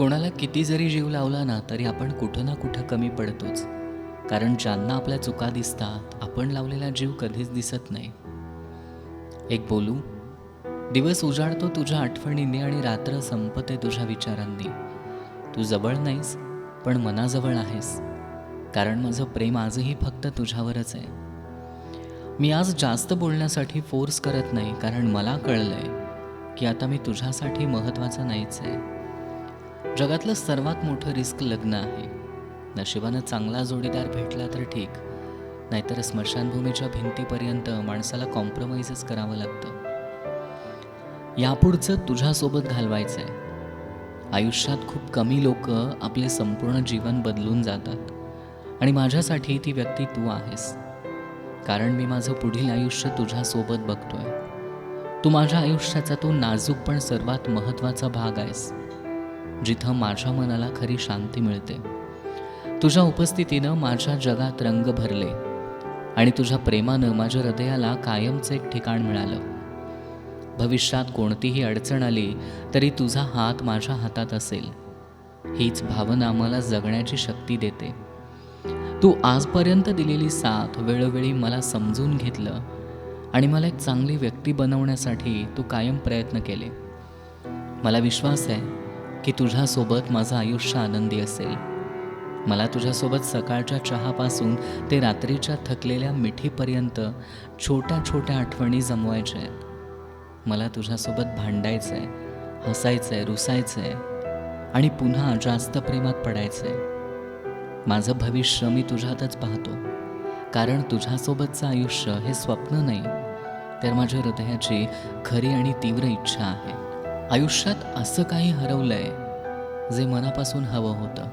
कोणाला किती जरी जीव लावला ना तरी आपण कुठं ना कुठं कमी पडतोच. कारण ज्यांना आपल्या चुका दिसतात आपण लावलेला जीव कधीच दिसत नाही. एक बोलू? दिवस उजाडतो तुझ्या आठवणींनी आणि रात्र संपते तुझ्या विचारांनी. तू जवळ नाहीस पण मनाजवळ आहेस. कारण माझं प्रेम आजही फक्त तुझ्यावरच आहे. मी आज जास्त बोलण्यासाठी फोर्स करत नाही कारण मला कळलंय की आता मी तुझ्यासाठी महत्त्वाचं नाहीच आहे. जगातलं सर्वात मोठं रिस्क लग्न आहे. नशिबानं चांगला जोडीदार भेटला तर ठीक नाहीतर स्मशानभूमीच्या भिंतीपर्यंत माणसाला कॉम्प्रोमाइजच करावं लागतं. यापुढचं तुझ्यासोबत घालवायचं आहे आयुष्यात खूप कमी लोक आपले संपूर्ण जीवन बदलून जातात आणि माझ्यासाठी ती व्यक्ती तू आहेस. कारण मी माझं पुढील आयुष्य तुझ्यासोबत बघतोय. तू माझ्या आयुष्याचा तो नाजूक पण सर्वात महत्त्वाचा भाग आहेस. जिथं माझ्या मनाला खरी शांती मिळते. तुझ्या उपस्थितीनं माझ्या जगात रंग भरले आणि तुझ्या प्रेमानं माझ्या हृदयाला कायमचं एक ठिकाण मिळालं. भविष्यात कोणतीही अडचण आली तरी तुझा हात माझ्या हातात असेल. हीच भावना मला जगण्याची शक्ती देते. तू आजपर्यंत दिलेली साथ वेळोवेळी मला समजून घेतलं आणि मला एक चांगली व्यक्ती बनवण्यासाठी तू कायम प्रयत्न केले. मला विश्वास आहे की तुझ्यासोबत माझं आयुष्य आनंदी असेल. मला तुझ्यासोबत सकाळच्या चहापासून ते रात्रीच्या थकलेल्या मिठीपर्यंत छोट्या छोट्या आठवणी जमवायच्या आहेत मला तुझ्यासोबत भांडायचं आहे हसायचं आहे रुसायचं आहे आणि पुन्हा जास्त प्रेमात पडायचं आहे माझं भविष्य मी तुझ्यातच पाहतो. कारण तुझ्यासोबतचं आयुष्य हे स्वप्न नाही तर माझ्या हृदयाची खरी आणि तीव्र इच्छा आहे. आयुष्यात असं काही हरवलंय जे मनापासून हवं होतं.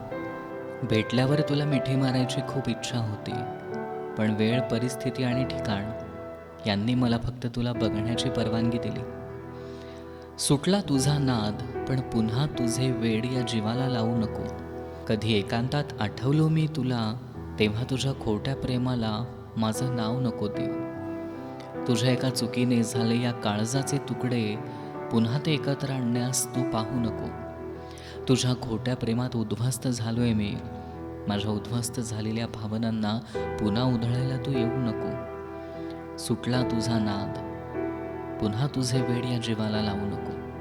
भेटल्यावर तुला मिठी मारायची खूप इच्छा होती पण वेळ परिस्थिती आणि ठिकाण यांनी मला फक्त तुला बघण्याची परवानगी दिली. सुटला तुझा नाद पण पुन्हा तुझे वेड या जीवाला लावू नको. कधी एकांतात आठवलो मी तुला तेव्हा तुझ्या खोट्या प्रेमाला माझं नाव नको देऊ. तुझ्या एका चुकीने झाले या काळजाचे तुकडे पुन्हा ते एकत्र आणण्यास तू पाहू नको. तुझ्या खोट्या प्रेमात उद्ध्वस्त झालोय मी. माझ्या उद्ध्वस्त झालेल्या भावनांना पुन्हा उधळायला तू येऊ नको. सुटला तुझा नाद. पुन्हा तुझे वेड या जीवाला लावू नको.